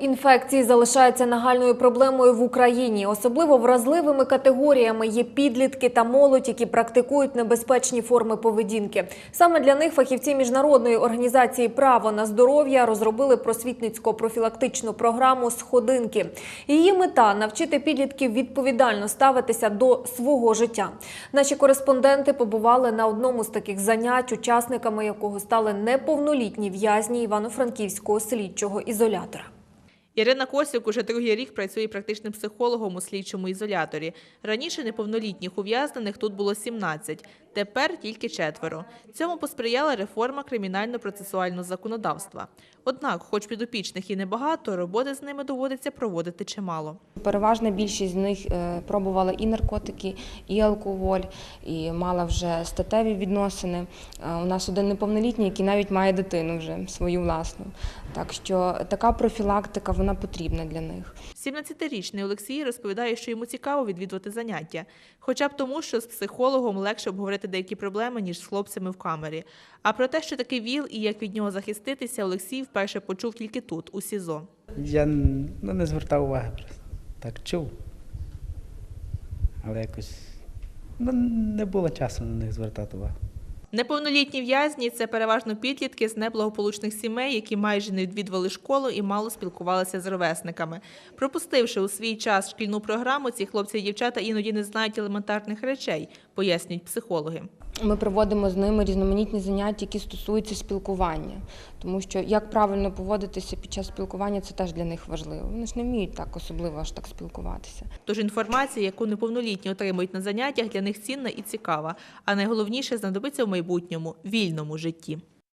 Інфекції залишаються нагальною проблемою в Україні. Особливо вразливими категоріями є підлітки та молодь, які практикують небезпечні форми поведінки. Саме для них фахівці міжнародної організації Право на здоров'я розробили просвітницько-профілактичну програму Сходинки. Її мета навчити підлітків відповідально ставитися до свого життя. Наші кореспонденти побували на одному з таких занять, учасниками якого стали неповнолітні в'язні Івано-Франківського слідчого ізолятора. Ірина Косюк уже другий рік працює практичним психологом у слідчому ізоляторі. Раніше неповнолітніх ув'язнених тут було 17, тепер тільки четверо. Цьому посприяла реформа кримінально-процесуального законодавства. Однак, хоч підопічних і небагато, роботи з ними доводиться проводити чимало. Переважна більшість з них е, пробувала і наркотики, і алкоголь, і мала вже статеві відносини. Е, У нас один неповнолітній, який навіть має дитину вже свою власну. Так що така профілактика вона потрібна для них. 17-річний Олексій розповідає, що йому цікаво відвідувати заняття, хоча б тому, що з психологом легше обговорити деякі проблеми, ніж з хлопцями в камері. А про те, що таке ВІЛ і як від нього захиститися, Олексій вперше почув тільки тут, у СІЗО. Я ну, не звертав уваги просто. Так чув. Але якось ну, не було часу на них звертати увагу. Неповнолітні в'язні це переважно підлітки з неблагополучних сімей, які майже не відвідували школу і мало спілкувалися з ровесниками. Пропустивши у свій час шкільну програму, ці хлопці і дівчата іноді не знають елементарних речей, пояснюють психологи. Ми проводимо з ними різноманітні заняття, які стосуються спілкування, тому що як правильно поводитися під час спілкування, це теж для них важливо. Вони ж не вміють так особливо аж так спілкуватися. Тож інформація, яку неповнолітні отримують на заняттях, для них цінна і цікава. А найголовніше знадобиться в майбутньому вільному житті.